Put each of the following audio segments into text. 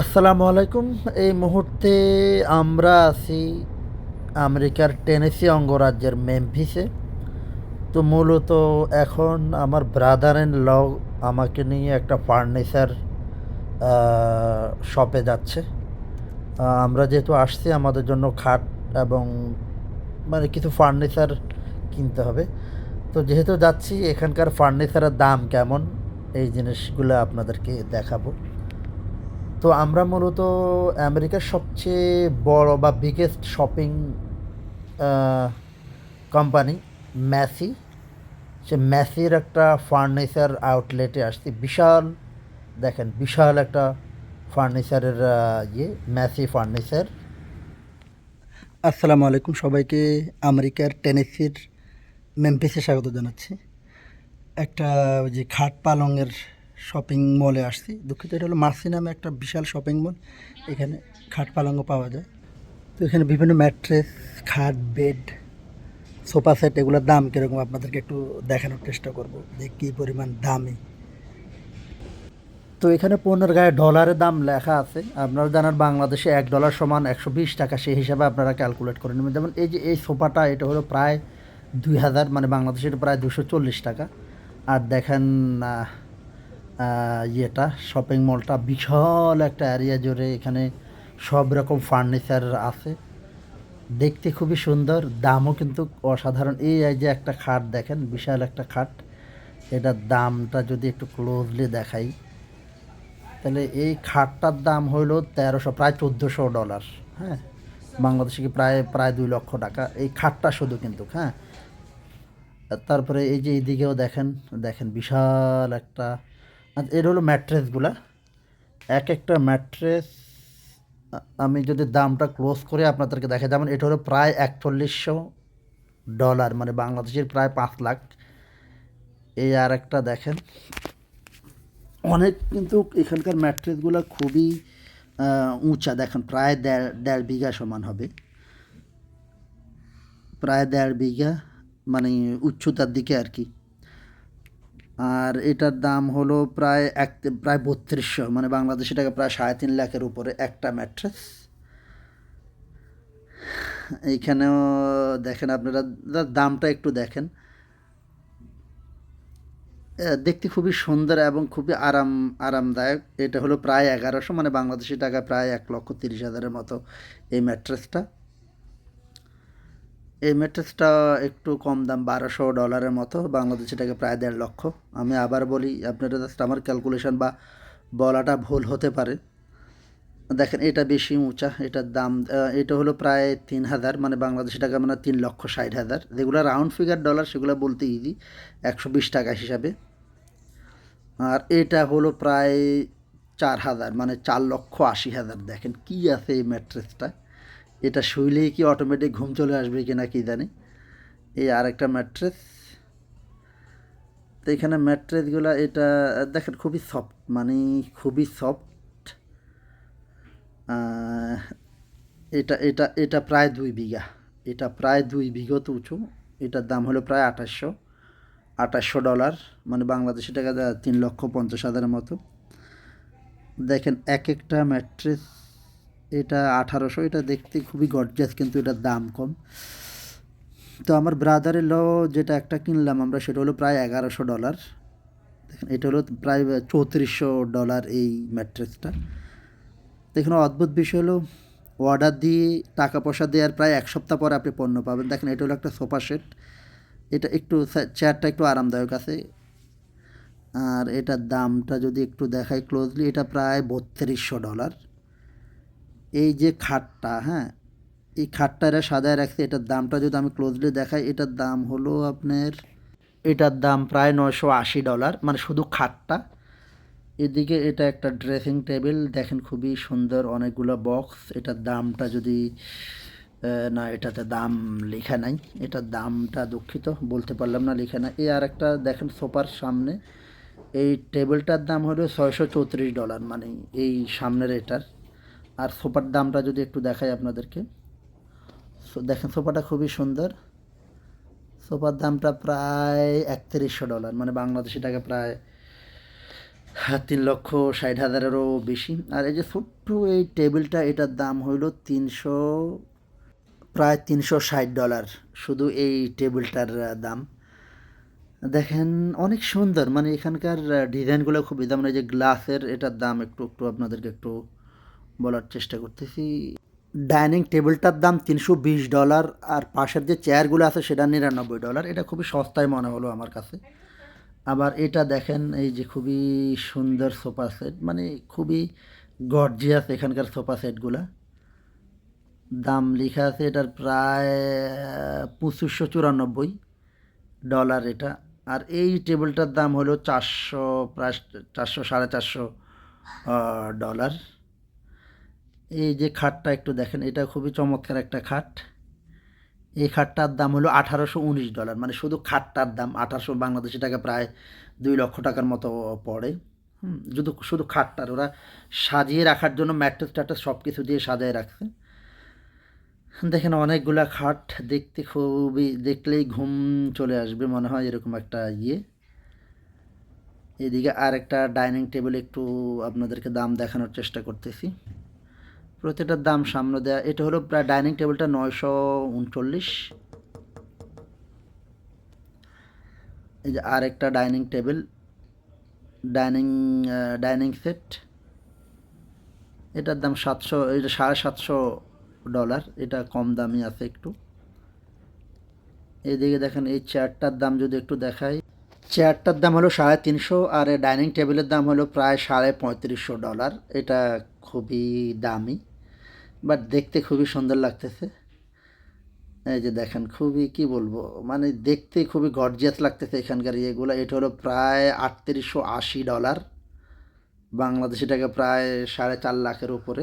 আসসালামু আলাইকুম। এই মুহূর্তে আমরা আছি আমেরিকার টেনেসি অঙ্গরাজ্যের মেমফিসে। তো মূলত এখন আমার ব্রাদার ইন ল আমাকে নিয়ে একটা ফার্নিচার শপে যাচ্ছে। আমরা যেহেতু আসছি, আমাদের জন্য খাট এবং মানে কিছু ফার্নিচার কিনতে হবে। তো যেহেতু যাচ্ছি, এখানকার ফার্নিচারের দাম কেমন? এই জিনিসগুলো আপনাদেরকে দেখাবো। তো আমরা মূলত আমেরিকার সবচেয়ে বড় বা বিগেস্ট শপিং কোম্পানি ম্যাসি সে ম্যাসির একটা ফার্নিচার আউটলেটে আসছি। বিশাল, দেখেন, বিশাল একটা ফার্নিচারের ইয়ে ম্যাসি ফার্নিচার আসসালামু আলাইকুম সবাইকে। আমেরিকার টেনেসির মেমফিসে স্বাগত জানাচ্ছি। একটা ওই যে খাট পালংয়ের শপিং মলে আসছি। দুঃখিত, এটা হলো মার্সি নামে একটা বিশাল শপিং মল এখানে খাট পালংও পাওয়া যায়। তো এখানে বিভিন্ন ম্যাট্রেস, খাট, বেড, সোফা সেট, এগুলোর দাম কীরকম আপনাদেরকে একটু দেখানোর চেষ্টা করব যে কী পরিমাণ দামে। তো এখানে পণ্যের গায়ে ডলারের দাম লেখা আছে। আপনারা জানার বাংলাদেশে এক ডলার সমান একশো বিশ টাকা, সেই হিসাবে আপনারা ক্যালকুলেট করে নেবেন। যেমন এই যে এই সোফাটা, এটা হলো প্রায় দুই হাজার মানে বাংলাদেশে এটা প্রায় দুশো চল্লিশ টাকা। আর দেখেন ইয়েটা শপিং মলটা বিশাল একটা এরিয়া জুড়ে এখানে সব রকম ফার্নিচার আছে। দেখতে খুবই সুন্দর, দামও কিন্তু অসাধারণ। এই যে একটা খাট দেখেন, বিশাল একটা খাট। এটার দামটা যদি একটু ক্লোজলি দেখাই, তাহলে এই খাটটার দাম হইল তেরোশো, প্রায় চোদ্দোশো ডলার হ্যাঁ? বাংলাদেশে কি প্রায় প্রায় দুই লক্ষ টাকা। এই খাটটা শুধু কিন্তু হ্যাঁ? তারপরে এই যে এইদিকেও দেখেন দেখেন বিশাল একটা এর হলো ম্যাট্রেসগুলা। এক একটা ম্যাট্রেস, আমি যদি দামটা ক্লোজ করে আপনাদেরকে দেখা যেমন এটা হলো প্রায় একচল্লিশশো ডলার মানে বাংলাদেশের প্রায় পাঁচ লাখ। এই আর একটা দেখেন, অনেক কিন্তু এখানকার ম্যাট্রেসগুলো খুবই উঁচা। দেখেন, প্রায় দেড় দেড় বিঘা সমান হবে। প্রায় দেড় বিঘা মানে উচ্চতার দিকে আর কি। আর এটার দাম হলো প্রায় এক, প্রায় বত্রিশশো মানে বাংলাদেশি টাকা প্রায় সাড়ে তিন লাখের উপরে একটা ম্যাট্রেস। এইখানেও দেখেন আপনারা দামটা একটু দেখেন। দেখতে খুবই সুন্দর এবং খুবই আরাম, আরামদায়ক। এটা হলো প্রায় এগারোশো মানে বাংলাদেশি টাকা প্রায় এক লক্ষ তিরিশ হাজারের মতো এই ম্যাট্রেসটা। এই ম্যাট্রেসটা একটু কম দাম, বারোশো ডলারের মতো। বাংলাদেশি টাকা প্রায় দেড় লক্ষ। আমি আবার বলি, আপনারা জাস্ট আমার ক্যালকুলেশন বা বলাটা ভুল হতে পারে। দেখেন, এটা বেশি উঁচা, এটার দাম এটা হলো প্রায় তিন হাজার মানে বাংলাদেশি টাকা মানে তিন লক্ষ ষাট হাজার। যেগুলো রাউন্ড ফিগার ডলার সেগুলো বলতে ইজি একশো বিশ টাকা হিসাবে। আর এটা হলো প্রায় চার হাজার মানে চার লক্ষ আশি হাজার। দেখেন, কি আছে এই ম্যাট্রেসটা? এটা শুইলেই কি অটোমেটিক ঘুম চলে আসবে কি না কি জানি। এই আরেকটা ম্যাট্রেস তো এখানে ম্যাট্রেসগুলো এটা, দেখেন খুবই সফট মানে খুবই সফট এটা এটা এটা প্রায় দুই বিঘা। এটা প্রায় দুই বিঘত উঁচু। এটার দাম হলো প্রায় আঠাশশো। আঠাশশো ডলার মানে বাংলাদেশি টাকা তিন লক্ষ পঞ্চাশ হাজারের মতো। দেখেন এক একটা ম্যাট্রেস এটা আঠারোশো, এটা দেখতে খুবই গর্জাস কিন্তু এটার দাম কম। তো আমার ব্রাদারের ল যেটা একটা কিনলাম আমরা, সেটা হলো প্রায় এগারোশো ডলার দেখেন, এটা হলো প্রায় চৌত্রিশশো ডলার এই ম্যাট্রেসটা দেখুন, অদ্ভুত বিষয় হলো অর্ডার দিয়ে টাকা পয়সা দেওয়ার প্রায় এক সপ্তাহ পরে আপনি পণ্য পাবেন। দেখেন, এটা হলো একটা সোফা সেট। এটা একটু চেয়ারটা একটু আরামদায়ক আছে। আর এটার দামটা যদি একটু দেখাই ক্লোজলি এটা প্রায় বত্রিশশো ডলার এই যে খাটটা হ্যাঁ? এই খাটটা এরা সাজায় রাখছে, এটার দামটা যদি আমি ক্লোজলি দেখাই, এটার দাম হলো আপনার, এটার দাম প্রায় নয়শো আশি ডলার মানে শুধু খাটটা। এদিকে এটা একটা ড্রেসিং টেবিল দেখেন খুবই সুন্দর অনেকগুলো বক্স এটার দামটা যদি না, এটাতে দাম লেখা নাই, এটার দামটা দুঃখিত, বলতে পারলাম না লেখা নাই। এই আর একটা দেখেন সোফার সামনে, এই টেবিলটার দাম হলো ছয়শো চৌত্রিশ ডলার মানে এই সামনের এটার। আর সোফার দামটা যদি একটু দেখাই আপনাদেরকে। দেখেন, সোফাটা খুবই সুন্দর। সোফার দামটা প্রায় একত্রিশশো ডলার মানে বাংলাদেশি টাকা প্রায় তিন লক্ষ ষাট হাজারেরও বেশি। আর এই যে ছোট্ট এই টেবিলটা, এটার দাম হইল তিনশো, প্রায় তিনশো ষাট ডলার, শুধু এই টেবিলটার দাম। দেখেন, অনেক সুন্দর মানে এখানকার ডিজাইনগুলো খুবই দাম মানে এই যে গ্লাসের এটার দাম একটু একটু আপনাদেরকে একটু বলার চেষ্টা করতেছি। ডাইনিং টেবিলটার দাম তিনশো বিশ ডলার আর পাশের যে চেয়ারগুলো আছে সেটা নিরানব্বই ডলার। এটা খুবই সস্তায় মনে হলো আমার কাছে। আবার এটা দেখেন, এই যে খুবই সুন্দর সোফা সেট মানে খুবই গর্জিয়াস এখানকার সোফা সেটগুলা। দাম লেখা আছে এটার প্রায় পঁচিশশো চুরানব্বই ডলার এটা। আর এই টেবিলটার দাম হলো চারশো, প্রায় চারশো, সাড়ে চারশো ডলার। এই যে খাটটা একটু দেখেন, এটা খুবই চমৎকার একটা খাট। এই খাটটার দাম হলো আঠারোশো উনিশ ডলার মানে শুধু খাটটার দাম, আঠারোশো বাংলাদেশি টাকা প্রায় দুই লক্ষ টাকার মতো পড়ে। শুধু শুধু খাটটার, ওরা সাজিয়ে রাখার জন্য ম্যাট্রেস ট্যাট্রেস সব কিছু দিয়ে সাজিয়ে রাখছে। দেখেন অনেকগুলা খাট, দেখতে খুবই, দেখলেই ঘুম চলে আসবে মনে হয়, এরকম একটা ইয়ে। এদিকে আর একটা ডাইনিং টেবিল একটু আপনাদেরকে দাম দেখানোর চেষ্টা করতেছি। প্রতিটার দাম সামনে দেওয়া এটা হলো প্রায় ডাইনিং টেবিলটা নয়শো উনচল্লিশ। এই যে আর একটা dining table, dining dining set. এটার দাম সাতশো এটা সাড়ে সাতশো ডলার, এটা কম দামি আছে একটু। এদিকে দেখেন, এই চেয়ারটার দাম যদি একটু দেখাই, চেয়ারটার দাম হলো সাড়ে তিনশো আর ডাইনিং টেবিলের দাম হলো প্রায় সাড়ে পঁয়ত্রিশশো ডলার। এটা খুবই দামি বাট দেখতে খুবই সুন্দর লাগতেছে। এই যে দেখেন, খুবই কি বলব মানে দেখতে খুবই গর্জিয়াস লাগতেছে এখানকার ইয়েগুলো। এটা হলো প্রায় আটত্রিশশো আশি ডলার বাংলাদেশি টাকা প্রায় সাড়ে চার লাখের উপরে।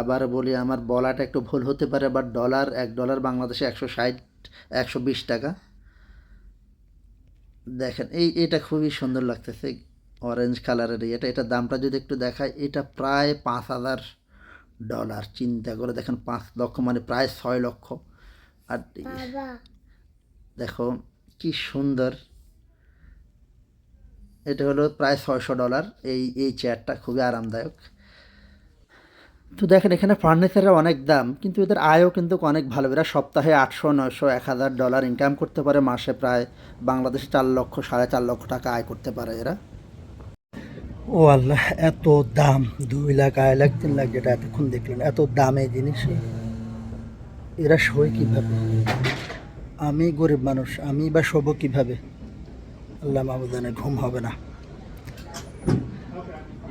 আবার বলি, আমার বলাটা একটু ভুল হতে পারে বাট ডলার এক ডলার বাংলাদেশে একশো ষাট, একশো বিশ টাকা। দেখেন, এই, এটা খুবই সুন্দর লাগতেছে। অরেঞ্জ কালারের এটা এটার দামটা যদি একটু দেখায় এটা প্রায় পাঁচ হাজার ডলার চিন্তা করে দেখেন পাঁচ লক্ষ মানে প্রায় ছয় লক্ষ। আর দেখো কি সুন্দর। এটা হলো প্রায় ছয়শো ডলার এই এই চেয়ারটা খুবই আরামদায়ক। তো দেখেন এখানে ফার্নিচারের অনেক দাম কিন্তু এদের আয়ও কিন্তু অনেক ভালো। এরা সপ্তাহে আটশো নশো এক হাজার ডলার ইনকাম করতে পারে মাসে প্রায় বাংলাদেশে চার লক্ষ সাড়ে চার লক্ষ টাকা আয় করতে পারে এরা। ও আল্লাহ, এত দাম, দুই লাখ, আড়াই লাখ, তিন লাখ যেটা এতক্ষণ দেখলেন, এত দামে জিনিস? এরা সই কীভাবে? আমি গরিব মানুষ, আমি বা শোবো কীভাবে? আল্লাহ মাহমুদানে ঘুম হবে না।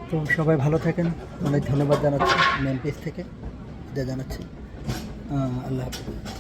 তো সবাই ভালো থাকেন, অনেক ধন্যবাদ জানাচ্ছি মেন পেজ থেকে, এটা জানাচ্ছি। আল্লাহ হাফিজ।